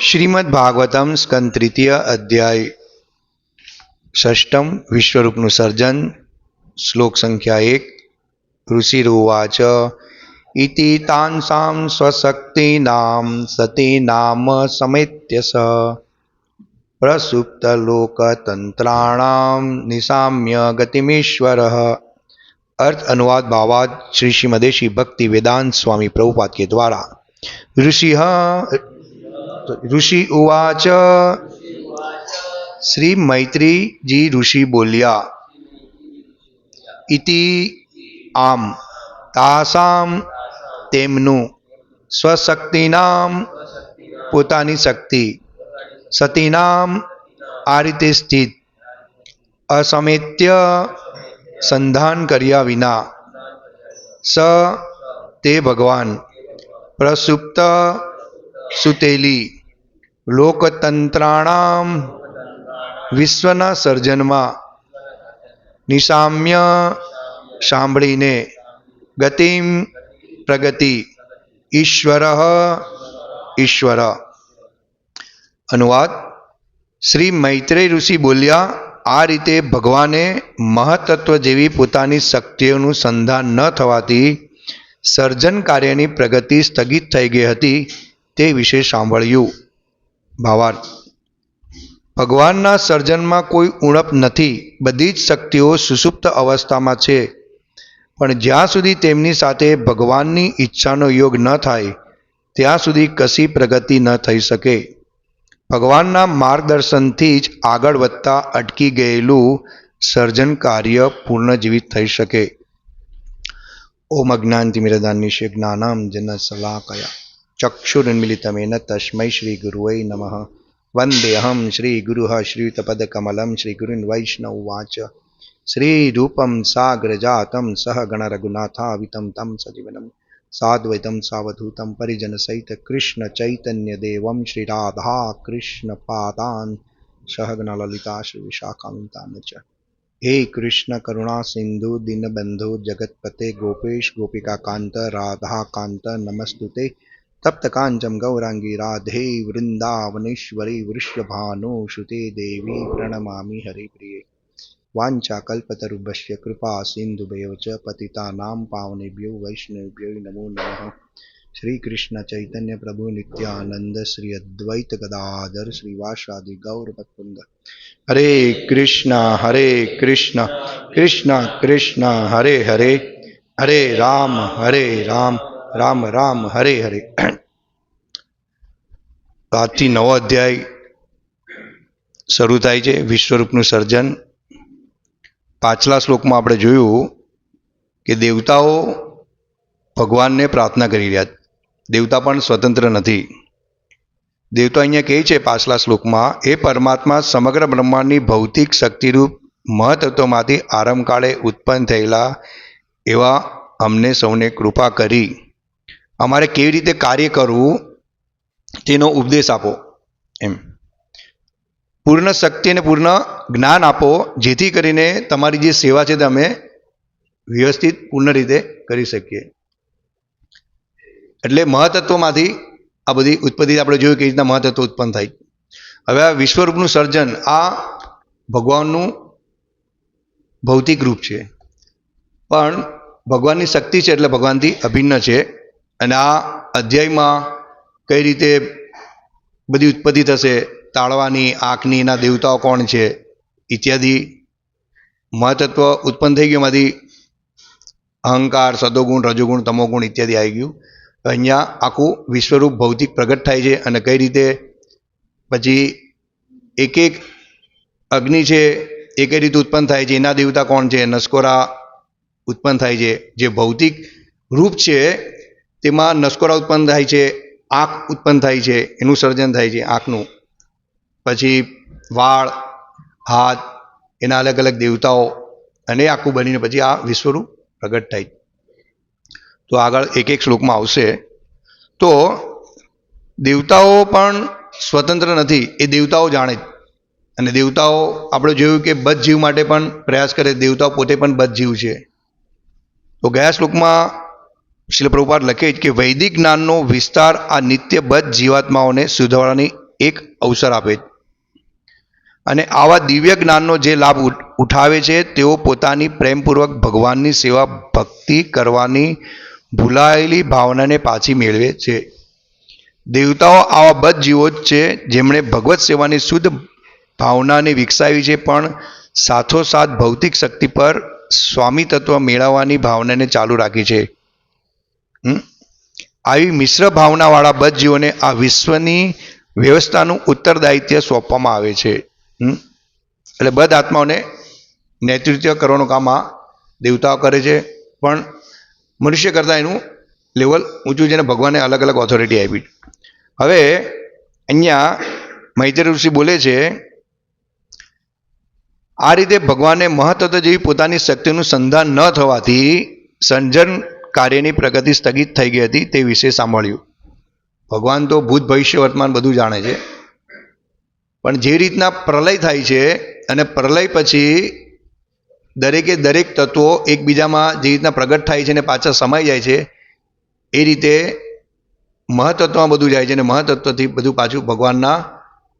શ્રીમદ ભાગવતમ સ્કંદ તૃતીય અધ્યાય ષષ્ટમ વિશ્વરૂપનું સર્જન શ્લોક સંખ્યા એક ઋષિરુવાચ ઇતિ તાંસામ સ્વશક્તિનામ સતીનામ સમેત્યસ પ્રસુપ્તલોકતંત્રાણામ નિસામ્ય ગતિમીશ્વર અર્થ અનુવાદ ભાવાદ શ્રી શ્રીમદેશી ભક્તિ વેદાંત સ્વામી પ્રભુપાદ કે દ્વારા ઋષિ ઋષિ ઉવાચ. શ્રી મૈત્રીજી ઋષિ બોલ્યા, ઇતિ આમ તાસામ તેમનું સ્વશક્તિનામ પોતાની શક્તિ, સતીનામ આ રીતે સ્થિત, અસમેત્ય સંધાન કર્યા વિના, સ તે ભગવાન, પ્રસુપ્ત સુતેલી લોકતંત્રાણામ વિશ્વના સર્જનમાં નિશામ્ય સાંભળીને ગતિમ પ્રગતિ ઈશ્વર ઈશ્વર. અનુવાદ શ્રી મૈત્રેય ઋષિ બોલ્યા, આ રીતે ભગવાને મહતત્વ જેવી પોતાની શક્તિઓનું સંધાન ન થવાથી સર્જન કાર્યની પ્રગતિ સ્થગિત થઈ ગઈ હતી તે વિશે સાંભળ્યું. ભાવાર્થ ભગવાનના સર્જનમાં કોઈ ઉણપ નથી, બધી જ શક્તિઓ સુષુપ્ત અવસ્થામાં છે. પણ જ્યાં સુધી તેમની સાથે ભગવાનની ઈચ્છાનો યોગ ન થાય, ત્યાં સુધી કશી પ્રગતિ ન થઈ શકે. ભગવાનના માર્ગદર્શનથી જ આગળ વધતા અટકી ગયેલું સર્જન કાર્ય પૂર્ણજીવિત થઈ શકે. ઓમ અજ્ઞાનતિમિરદાનિશે જ્ઞાનામ જન સલાકયા ચક્ષુરુન્મિલિતમેન તસ્મૈ શ્રી नमः। નમઃ श्रीगुरुः શ્રી ગુરુ શ્રીયુતપદકમલમ શ્રી ગુરુન વૈષ્ણવ વાચ શ્રી રૂપમ સાગ્રજાતમ સહ ગણ રઘુનાથાવિતમ તમ સજીવનમ સાદ્વૈતમ સાવધૂતમ પરિજન સહિત કૃષ્ણ ચૈતન્ય દેવમ શ્રી રાધા કૃષ્ણ પાદાન સહગણ લલિતા શ્રી વિશાખામિતાન ચ હે કૃષ્ણ કરુણા સિંધુ દીનબંધુ જગતપતે ગોપેશ ગોપિકા કાંત રાધા કાંત નમસ્તુતે તપ્ત કાંચમ ગૌરાંગી રાધે વૃંદાવનેશ્વરી વૃષભાનો શુતે દેવી कृष्ण, हरे વાંચા કલ્પતરુભ્ય કૃપા સિંધુભ્યો ચ પતિતાનામ પાવનેભ્યો हरे નમો રામ રામ, હરે હરે. આજથી નવો અધ્યાય શરૂ થાય છે, વિશ્વરૂપનું સર્જન. પાછલા શ્લોકમાં આપણે જોયું કે દેવતાઓ ભગવાનને પ્રાર્થના કરી રહ્યા દેવતા પણ સ્વતંત્ર નથી. દેવતા અહીંયા કહે છે પાછલા શ્લોકમાં એ પરમાત્મા, સમગ્ર બ્રહ્માંડની ભૌતિક શક્તિરૂપ મહતત્વમાંથી આરંભકાળે ઉત્પન્ન થયેલા એવા અમને સૌને કૃપા કરી. અમારે કેવી રીતે કાર્ય કરવું તેનો ઉપદેશ આપો, એમ. પૂર્ણ શક્તિ અને પૂર્ણ જ્ઞાન આપો, જેથી કરીને તમારી જે સેવા છે તે અમે વ્યવસ્થિત, પૂર્ણ રીતે કરી શકીએ. એટલે મહતત્વમાંથી આ બધી ઉત્પત્તિ આપણે જોયું કે રીતના મહતત્વ ઉત્પન્ન થાય. હવે આ વિશ્વરૂપનું સર્જન, આ ભગવાનનું ભૌતિક રૂપ છે. પણ ભગવાનની શક્તિ છે એટલે ભગવાનથી અભિન્ન છે. અને આ અધ્યાયમાં કઈ રીતે બધી ઉત્પત્તિ થશે, તાળવાની, આંખની, એના દેવતાઓ કોણ છે, ઇત્યાદિ મહતત્વ ઉત્પન્ન થઈ ગયું. એમાંથી અહંકાર, સદોગુણ, રજોગુણ, તમોગુણ ઇત્યાદિ આવી ગયું. અહીંયા આખું વિશ્વરૂપ ભૌતિક પ્રગટ થાય છે અને કઈ રીતે? પછી એક એક અગ્નિ છે એ કઈ રીતે ઉત્પન્ન થાય છે. એના દેવતા કોણ છે? નસકોરા ઉત્પન્ન થાય છે. જે ભૌતિક રૂપ છે તેમાં નસકોરા ઉત્પન્ન થાય છે, આંખ ઉત્પન્ન થાય છે, એનું સર્જન થાય છે આંખનું. પછી વાળ, હાથ, એના અલગ અલગ દેવતાઓ અને આખું બનીને પછી આ વિશ્વરૂપ પ્રગટ થાય. તો આગળ એક એક શ્લોકમાં આવશે. તો દેવતાઓ પણ સ્વતંત્ર નથી, એ દેવતાઓ જાણે જ. અને દેવતાઓ આપણે જોયું કે બધ જીવ માટે પણ પ્રયાસ કરે, દેવતાઓ પોતે પણ બધ જીવ છે. તો ગયા શ્લોકમાં શિલ પ્રભુપાદ લખે કે વૈદિક જ્ઞાનનો વિસ્તાર આ નિત્ય બદ્ધ જીવાત્માઓને સુધારવાની એક અવસર આપે છે અને આવા દિવ્ય જ્ઞાનનો જે લાભ ઉઠ- ઉઠાવે છે, તેઓ પોતાની પ્રેમપૂર્વક ભગવાનની સેવા ભક્તિ કરવાની ભૂલાયેલી ભાવનાને પાછી મેળવે છે દેવતાઓ આવા બધ જીવો જ છે, જેમણે ભગવત સેવાની શુદ્ધ ભાવનાને વિકસાવી છે, પણ સાથોસાથ ભૌતિક શક્તિ પર સ્વામી તત્વ મેળવવાની ભાવનાને ચાલુ રાખી છે? આવી મિશ્ર ભાવનાવાળા બધ જીવોને આ વિશ્વની વ્યવસ્થાનું ઉત્તરદાયિત્વ સોંપવામાં આવે છે? એટલે બધ આત્માઓને નેતૃત્વ કરવાનું કામ આ દેવતાઓ કરે છે. પણ મનુષ્ય કરતાં એનું લેવલ ઊંચું અને ભગવાને અલગ અલગ ઓથોરિટી આપી. હવે અહીંયા મૈત્રી ઋષિ બોલે છે, આ રીતે ભગવાને મહત્વ જેવી પોતાની શક્તિનું સંધાન ન થવાથી સર્જન કાર્યની પ્રગતિ સ્થગિત થઈ ગઈ હતી તે વિશે સાંભળ્યું. ભગવાન તો ભૂત ભવિષ્ય વર્તમાન બધું જાણે છે. પણ જે રીતના પ્રલય થાય છે અને પ્રલય પછી દરેકે દરેક તત્વો એકબીજામાં જે રીતના પ્રગટ થાય છે અને પાછા સમાઈ જાય છે, એ રીતે મહતત્વમાં બધું જાય છે અને મહતત્વથી બધું પાછું ભગવાનના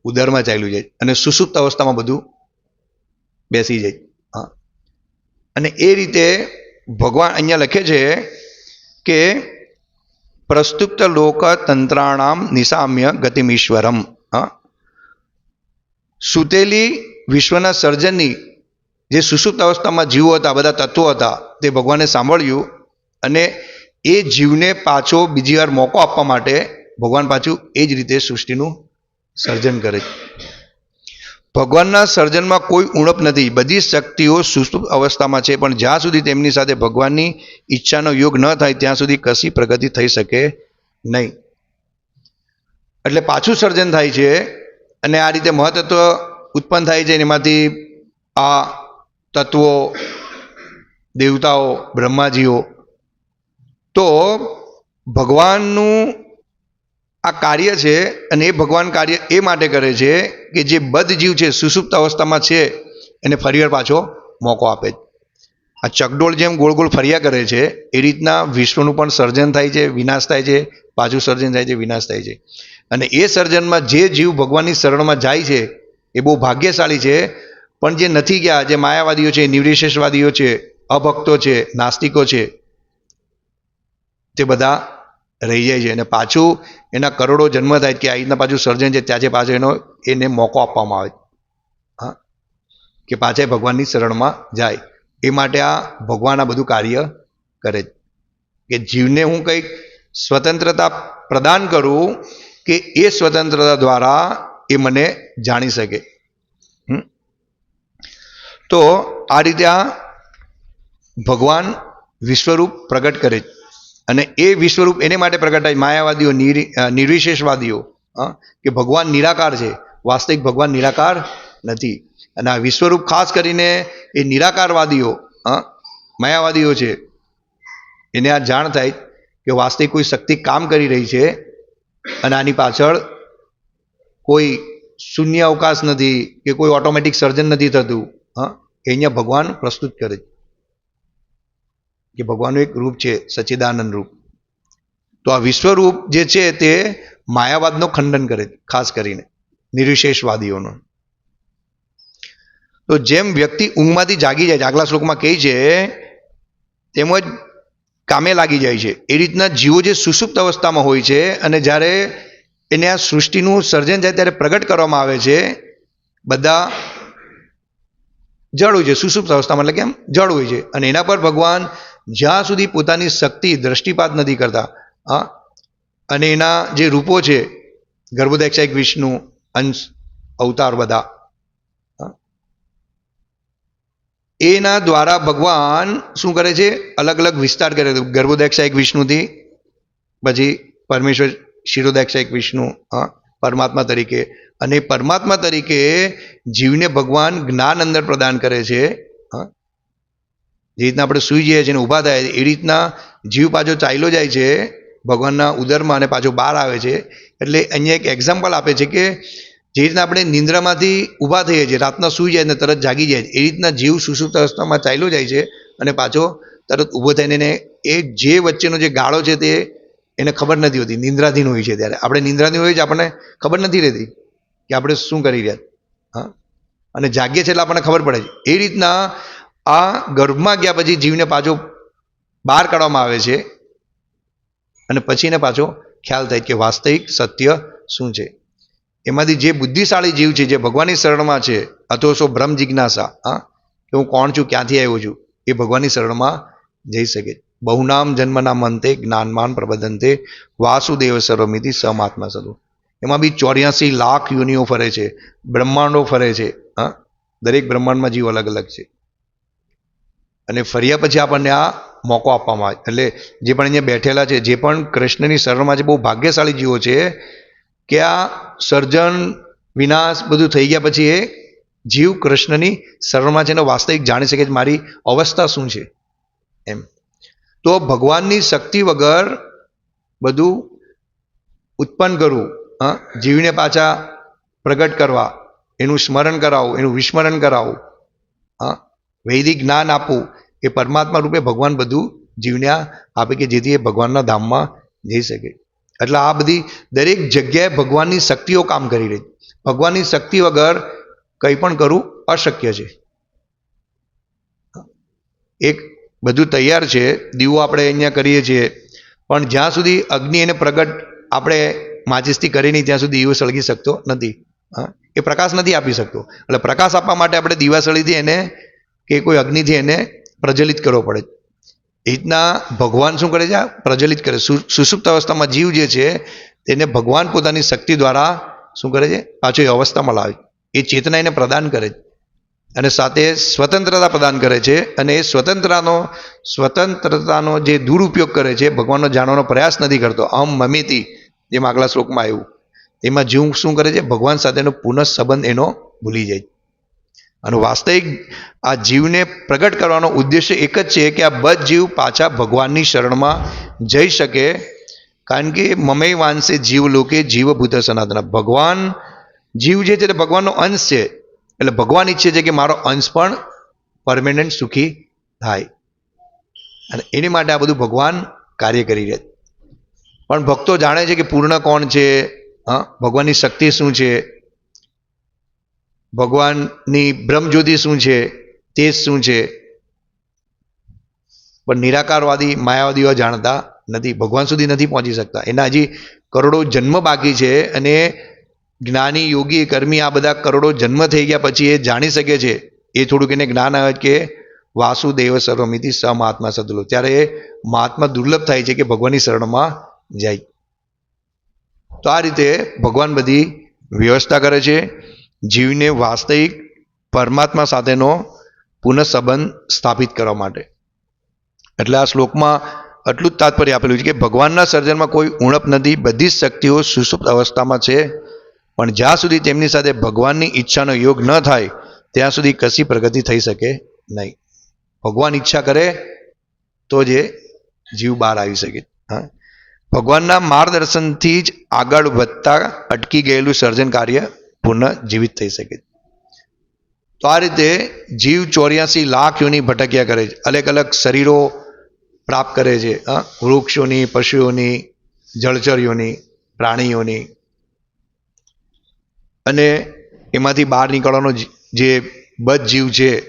ઉદરમાં ચાલ્યું જાય અને સુસુપ્ત અવસ્થામાં બધું બેસી જાય. હા. અને એ રીતે ભગવાન અહીંયા લખે છે કે પ્રસ્તુપ્ત લોકતંત્રાણામ નિસામ્ય ગતિમીશ્વરમ સુતેલી વિશ્વના સર્જનની જે સુસુપ્ત અવસ્થામાં જીવો હતા બધા તત્વો હતા તે ભગવાને સાંભળ્યું અને એ જીવને પાછો બીજી વાર મોકો આપવા માટે ભગવાન પાછું એ જ રીતે સૃષ્ટિનું સર્જન કરે છે. ભગવાનના સર્જનમાં કોઈ ઉણપ નથી. બધી શક્તિઓ સુસ્ત અવસ્થામાં છે, પણ જ્યાં સુધી તેમની સાથે ભગવાનની ઈચ્છાનો યોગ ન થાય, ત્યાં સુધી કશી પ્રગતિ થઈ શકે નહીં. એટલે પાછું સર્જન થાય છે અને આ રીતે મહતત્વ ઉત્પન્ન થાય છે, એમાંથી આ તત્વો, દેવતાઓ, બ્રહ્માજીઓ. તો ભગવાનનું આ કાર્ય છે અને એ ભગવાન કાર્ય એ માટે કરે છે કે જે બદ્ધ જીવ છે, સુસુપ્ત અવસ્થામાં છે, એને ફરીવાર પાછો મોકો આપે આ ચકડોળ જેમ ગોળ ગોળ ફર્યા કરે છે, એ રીતના વિશ્વનું પણ સર્જન થાય છે, વિનાશ થાય છે, પાછું સર્જન થાય છે, વિનાશ થાય છે. અને એ સર્જનમાં જે જીવ ભગવાનની શરણમાં જાય છે, એ બહુ ભાગ્યશાળી છે, પણ જે નથી ગયા, જે માયાવાદીઓ છે નિર્વિશેષવાદીઓ છે, અભક્તો છે, નાસ્તિકો છે, તે બધા રહી જાય છે. અને પાછું એના કરોડો જન્મ થાય કે આ રીતના પાછું સર્જન છે, ત્યાં છે પાછો એનો એને મોકો આપવામાં આવે. હા? કે પાછા ભગવાનની શરણમાં જાય. એ માટે આ ભગવાન આ બધું કાર્ય કરે કે જીવને હું કંઈક સ્વતંત્રતા પ્રદાન કરું કે એ સ્વતંત્રતા દ્વારા એ મને જાણી શકે? તો આ રીતે આ ભગવાન વિશ્વરૂપ પ્રગટ કરે છે. અને એ વિશ્વરૂપ એને માટે પ્રગટાય. માયાવાદીઓ, નિર- નિર્વિશેષવાદીઓ કે ભગવાન નિરાકાર છે. વાસ્તવિક ભગવાન નિરાકાર નથી. અને આ વિશ્વરૂપ ખાસ કરીને એ નિરાકારવાદીઓ માયાવાદીઓ છે. એને આ જાણ થાય કે વાસ્તવિક કોઈ શક્તિ કામ કરી રહી છે અને આની પાછળ કોઈ શૂન્ય અવકાશ નથી કે કોઈ ઓટોમેટિક સર્જન નથી થતું હા એ અહીંયા ભગવાન પ્રસ્તુત કરે છે. કે ભગવાનનું એક રૂપ છે સચ્ચિદાનંદ રૂપ. તો આ વિશ્વરૂપ જે છે તે માયાવાદનો ખંડન કરે, ખાસ કરીને નિર્વિશેષવાદીઓનો તો જેમ વ્યક્તિ ઊંઘમાંથી જાગી જાય છે આગલા શ્લોકમાં કહે છે, તેમજ કામે લાગી જાય છે. એ રીતના જીવો જે સુષુપ્ત અવસ્થામાં હોય છે અને જ્યારે એને આ સૃષ્ટિનું સર્જન થાય ત્યારે પ્રગટ કરવામાં આવે છે, બધા જળ હોય છે, સુષુપ્ત અવસ્થામાં એટલે કેમ જળ હોય છે. અને એના પર ભગવાન જ્યાં સુધી પોતાની શક્તિ દ્રષ્ટિપાત નથી કરતા, હા, અને એના જે રૂપો છે ગર્ભોદક્ષાયક વિષ્ણુ અંશ, અવતાર બધા એના દ્વારા ભગવાન શું કરે છે? અલગ અલગ વિસ્તાર કરે છે. ગર્ભોદક્ષાયક વિષ્ણુથી, પછી પરમેશ્વર શિરોદક્ષાયક વિષ્ણુ, હા, પરમાત્મા તરીકે. અને પરમાત્મા તરીકે જીવને ભગવાન જ્ઞાન અંદર પ્રદાન કરે છે. જે રીતના આપણે સૂઈ જઈએ છીએ અને ઊભા થાય એ રીતના જીવ પાછો ચાલ્યો જાય છે, ભગવાનના ઉદરમાં અને પાછો બહાર આવે છે. એટલે અહીંયા એક એક્ઝામ્પલ આપે છે કે જે રીતના આપણે નિંદ્રામાંથી ઊભા થઈએ છીએ, રાતના સૂઈ જાય ને તરત જાગી જાય એ રીતના જીવ સુસુપ્ત અવસ્થામાં ચાલ્યો જાય છે અને પાછો તરત ઊભો થઈને એને એ જે વચ્ચેનો જે ગાળો છે તે એને ખબર નથી હોતી, નિંદ્રાધીન હોય છે ત્યારે. આપણે નિંદ્રાધીન હોય છે આપણને ખબર નથી રહેતી કે આપણે શું કરી રહ્યા. હા? અને જાગીએ છીએ એટલે આપણને ખબર પડે છે. એ રીતના આ ગર્ભમાં ગયા પછી જીવને પાછો બહાર કાઢવામાં આવે છે. અને પછી એને પાછો ખ્યાલ થાય કે વાસ્તવિક સત્ય શું છે. એમાંથી જે બુદ્ધિશાળી જીવ છે, જે ભગવાનની શરણમાં છે, અથવા સો ભ્રમ જિજ્ઞાસા, હા, કે હું કોણ છું, ક્યાંથી આવ્યો છું, એ ભગવાનની શરણમાં જઈ શકે. બહુનામ જન્મના મંતે જ્ઞાનમાન પ્રબંધંતે વાસુદેવ સર્વમિતિ સમાત્મા સદુ. એમાં બી ચોર્યાસી લાખ યોનિઓ ફરે છે, બ્રહ્માંડો ફરે છે, હા, દરેક બ્રહ્માંડમાં જીવ અલગ અલગ છે. અને ફર્યા પછી આપણને આ મોકો આપવામાં આવે. એટલે જે પણ અહીંયા બેઠેલા છે, જે પણ કૃષ્ણની શરણમાં છે, બહુ ભાગ્યશાળી જીવો છે, કે આ સર્જન, વિનાશ બધું થઈ ગયા પછી એ જીવ કૃષ્ણની શરણમાં છે એને વાસ્તવિક જાણી શકે છે મારી અવસ્થા શું છે. એમ. તો ભગવાનની શક્તિ વગર બધું ઉત્પન્ન કરવું, હા, જીવને પાછા પ્રગટ કરવા, એનું સ્મરણ કરાવવું, એનું વિસ્મરણ કરાવવું, હા વૈદિક જ્ઞાન આપવું એ પરમાત્મા રૂપે ભગવાન બધું જીવને આપે કે જેથી એ ભગવાનના ધામમાં જઈ શકે. એટલે આ બધી દરેક જગ્યાએ ભગવાનની શક્તિઓ કામ કરી રહી ભગવાનની શક્તિ વગર કંઈ પણ કરવું અશક્ય છે. એક બધું તૈયાર છે, દીવો આપણે અહીંયા કરીએ છીએ. પણ જ્યાં સુધી અગ્નિ એને પ્રગટ આપણે માચિસથી કરી નહીં, ત્યાં સુધી દીવો સળગી શકતો નથી. હા? એ પ્રકાશ નથી આપી શકતો. એટલે પ્રકાશ આપવા માટે આપણે દીવાસળીથી એને કે કોઈ અગ્નિથી એને પ્રજ્વલિત કરવો પડે. એ રીતના ભગવાન શું કરે છે? આ પ્રજ્વલિત કરે. સુ- સુષુપ્ત અવસ્થામાં જીવ જે છે, તેને ભગવાન પોતાની શક્તિ દ્વારા શું કરે છે? પાછો એ અવસ્થામાં લાવે. એ ચેતના એને પ્રદાન કરે છે. અને સાથે સ્વતંત્રતા પ્રદાન કરે છે અને એ સ્વતંત્રતાનો સ્વતંત્રતાનો જે દુરુપયોગ કરે છે, ભગવાનનો જાણવાનો પ્રયાસ નથી કરતો. અમ મમિતી જેમ આગલા શ્લોકમાં આવ્યું. એમાં જીવ શું કરે છે? ભગવાન સાથેનો પુનઃ સંબંધ એનો ભૂલી જાય અને વાસ્તવિક આ જીવને પ્રગટ કરવાનો ઉદ્દેશ્ય એક જ છે કે આ બધ જીવ પાછા ભગવાનની શરણમાં જઈ શકે. કારણ કે મમય વાંશે જીવ લોકે જીવભૂત સનાતન. ભગવાન જીવ જે છે તે ભગવાનનો અંશ છે. એટલે ભગવાન ઈચ્છે છે કે મારો અંશ પણ પરમેનન્ટ સુખી થાય. અને એની માટે આ બધું ભગવાન કાર્ય કરી રહ્યા પણ ભક્તો જાણે છે કે પૂર્ણ કોણ છે? હા? ભગવાનની શક્તિ શું છે? ભગવાનની બ્રહ્મજ્યોતિ શું છે? તેજ શું છે? પણ નિરાકારવાદી, માયાવાદીઓ જાણતા નથી. ભગવાન સુધી નથી પહોંચી શકતા. એના હજી કરોડો જન્મ બાકી છે અને જ્ઞાની, યોગી, કર્મી આ બધા કરોડો જન્મ થઈ ગયા પછી એ જાણી શકે છે. એ થોડુંક એને જ્ઞાન આવે કે વાસુદેવ સર્વમિતિ સમાત્મા સદલો. ત્યારે મહાત્મા દુર્લભ થાય છે કે ભગવાનની શરણમાં જાય. તો આ રીતે ભગવાન બધી વ્યવસ્થા કરે છે. જીવને વાસ્તવિક પરમાત્મા સાથેનો પુનઃ સંબંધ સ્થાપિત કરવા માટે. એટલે આ શ્લોકમાં આટલું જ તાત્પર્ય આપેલું છે કે ભગવાનના સર્જનમાં કોઈ ઉણપ નથી, બધી જ શક્તિઓ સુષુપ્ત અવસ્થામાં છે. પણ જ્યાં સુધી તેમની સાથે ભગવાનની ઈચ્છાનો યોગ ન થાય, ત્યાં સુધી કશી પ્રગતિ થઈ શકે નહીં. ભગવાન ઈચ્છા કરે તો જ એ જીવ બહાર આવી શકે. હા. ભગવાનના માર્ગદર્શનથી જ આગળ વધતા અટકી ગયેલું સર્જન કાર્ય પુનઃ જીવિત થઈ શકે તો આ રીતે જીવ ચોર્યાસી લાખ યોની ભટક્યા કરે છે. અલગ અલગ શરીરો પ્રાપ્ત કરે છે. વૃક્ષોની, પશુઓની, જળચરીઓની, પ્રાણીઓની. અને એમાંથી બહાર નીકળવાનો જે બધ જીવ છે,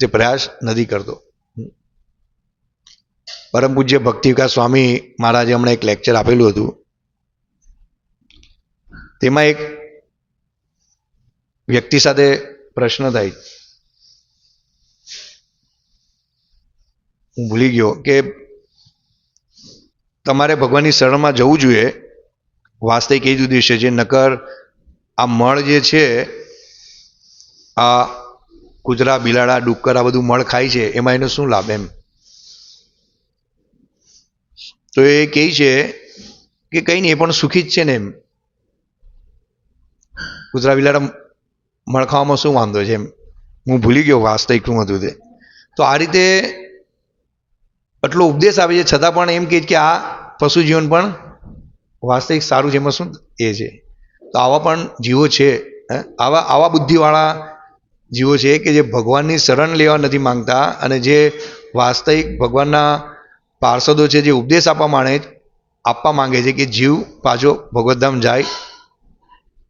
તે પ્રયાસ નથી કરતો. પરમ પૂજ્ય ભક્તિ વિકાસ સ્વામી મહારાજે હમણાં એક લેક્ચર આપેલું હતું. તેમાં એક વ્યક્તિ સાથે પ્રશ્ન થાય. હું ભૂલી ગયો કે તમારે ભગવાનની શરણમાં જવું જોઈએ. વાસ્તવિક એ જ ઉદ્દેશ્ય છે નકર આ મળ જે છે, આ કૂતરા, બિલાડા, ડુક્કર, આ બધું મળ ખાય છે, એમાં એનો શું લાભ એમ? તો એ કહે છે કે કંઈ નહીં, એ પણ સુખી જ છે ને એમ. કૂતરા, બિલાડા મળ ખાવામાં શું વાંધો છે એમ? હું ભૂલી ગયો વાસ્તવિક શું હતું તે. તો આ રીતે આટલો ઉપદેશ આવે છે, છતાં પણ એમ કહે કે આ પશુ જીવન પણ વાસ્તવિક સારું છે એમાં શું એ છે. તો આવા પણ જીવો છે? આવા આવા બુદ્ધિવાળા જીવો છે કે જે ભગવાનની શરણ લેવા નથી માંગતા અને જે વાસ્તવિક ભગવાનના પાર્ષદો છે જે ઉપદેશ આપવા માણે આપવા માંગે છે કે જીવ પાછો ભગવતધામ જાય.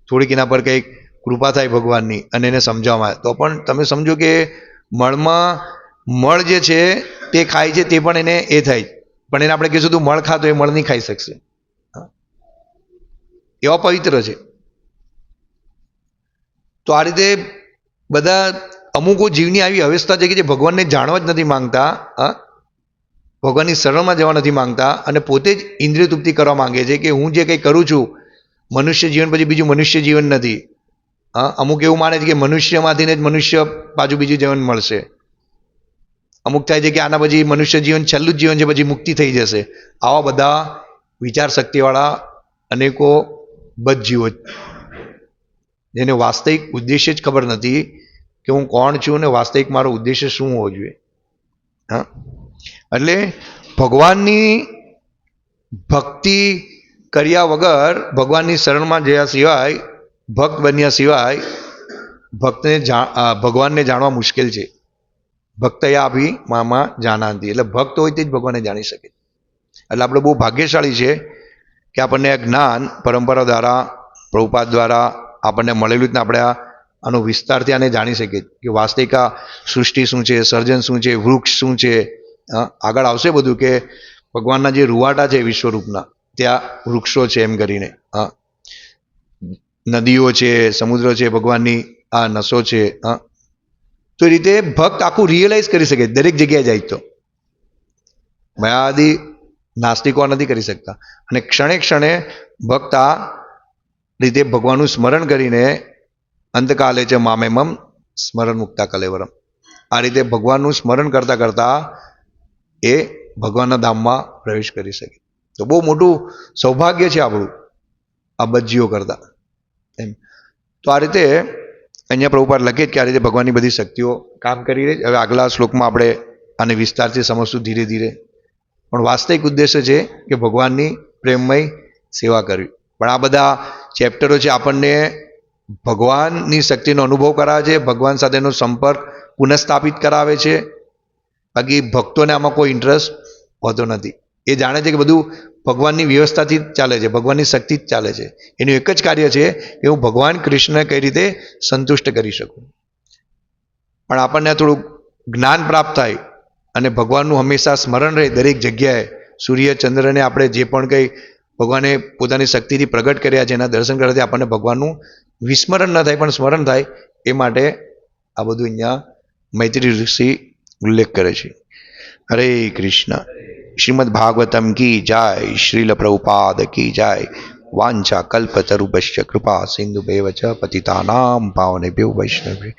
થોડીક એના પર કંઈક કૃપા થાય ભગવાનની અને એને સમજાવવામાં તો પણ તમે સમજો કે મળમાં, મળ જે છે, તે ખાય છે, તે પણ એને એ થાય. પણ એને આપણે કહીશું તું મળ ખાતો એ મળ નહીં ખાઈ શકશે. એ અપવિત્ર છે. તો આ રીતે બધા અમુકો જીવની આવી અવસ્થા છે કે જે ભગવાનને જાણવા જ નથી માંગતા, હા. ભગવાનની શરણમાં જવા નથી માંગતા અને પોતે જ ઇન્દ્રિય તૃપ્તિ કરવા માંગે છે કે હું જે કંઈ કરું છું, મનુષ્ય જીવન પછી બીજું મનુષ્ય જીવન નથી. અમુક એવું માને છે કે મનુષ્યમાંથી જ મનુષ્ય પાછું બીજું જીવન મળશે. અમુક થાય છે કે આના પછી મનુષ્ય જીવન છેલ્લું જ જીવન છે, પછી મુક્તિ થઈ જશે. આવા બધા વિચાર શક્તિવાળા અનેકો બદજીવો જેને વાસ્તવિક ઉદ્દેશ્ય જ ખબર નથી કે હું કોણ છું અને વાસ્તવિક મારો ઉદ્દેશ્ય શું હોવો જોઈએ. હા? એટલે ભગવાનની ભક્તિ કર્યા વગર ભગવાનની શરણમાં જયા સિવાય ભક્ત બન્યા સિવાય ભક્તને જા ભગવાનને જાણવા મુશ્કેલ છે. ભક્તયા આપી, મામા જાનાંતી. એટલે ભક્ત હોય તે જ ભગવાનને જાણી શકે. એટલે આપણે બહુ ભાગ્યશાળી છે કે આપણને આ જ્ઞાન પરંપરા દ્વારા, પ્રભુપાદ દ્વારા આપણને મળેલું જ ને આપણે આનો વિસ્તારથી આને જાણી શકીએ કે વાસ્તવિક સૃષ્ટિ શું છે, સર્જન શું છે, વૃક્ષ શું છે. આગળ આવશે બધું કે ભગવાનના જે રૂવાટા છે વિશ્વરૂપના, ત્યાં વૃક્ષો છે એમ કરીને. હા નદીઓ છે, સમુદ્ર છે, ભગવાનની આ નસો છે, હા. તો એ રીતે ભક્ત આખું રિયલાઇઝ કરી શકે, દરેક જગ્યાએ જાય તો. માયાવાદી નાસ્તિકો નથી કરી શકતા. અને ક્ષણે ક્ષણે ભક્ત આ રીતે ભગવાનનું સ્મરણ કરીને અંતકાલે છે મામેમમ સ્મરણ મુક્તા કલેવરમ. આ રીતે ભગવાનનું સ્મરણ કરતા કરતાં એ ભગવાનના ધામમાં પ્રવેશ કરી શકે. તો બહુ મોટું સૌભાગ્ય છે આપણું આ બજ્જીઓ કરતા. એમ. તો આ રીતે અહીંયા પ્રભુપાદ લખે કે આ રીતે ભગવાનની બધી શક્તિઓ કામ કરી રહી. હવે આગલા શ્લોકમાં આપણે આને વિસ્તારથી સમજશું ધીરે ધીરે. પણ વાસ્તવિક ઉદ્દેશ્ય છે કે ભગવાનની પ્રેમમય સેવા કરવી. પણ આ બધા ચેપ્ટરો છે, આપણને ભગવાનની શક્તિનો અનુભવ કરાવે છે, ભગવાન સાથેનો સંપર્ક પુનઃસ્થાપિત કરાવે છે. બાકી ભક્તોને આમાં કોઈ ઇન્ટરેસ્ટ હોતો નથી. એ જાણે છે કે બધું ભગવાનની વ્યવસ્થાથી જ ચાલે છે, ભગવાનની શક્તિ જ ચાલે છે. એનું એક જ કાર્ય છે કે હું ભગવાન કૃષ્ણને કઈ રીતે સંતુષ્ટ કરી શકું. પણ આપણને થોડું જ્ઞાન પ્રાપ્ત થાય અને ભગવાનનું હંમેશા સ્મરણ રહે દરેક જગ્યાએ. સૂર્ય, ચંદ્રને આપણે જે પણ કંઈ ભગવાને પોતાની શક્તિથી પ્રગટ કર્યા છે એના દર્શન કરવાથી આપણને ભગવાનનું વિસ્મરણ ન થાય, પણ સ્મરણ થાય, એ માટે આ બધું અહીંયા મૈત્રી ઋષિ ઉલ્લેખ કરે છે. હરે કૃષ્ણ. શ્રીમદ ભાગવતમ કી જય શ્રીલ પ્રભુપાદ કી જય વાંચા કલ્પતરુભશ્ચ કૃપા સિંધુ બેવચ પતિતાનામ પાવનેભ્યો વૈષ્ણવે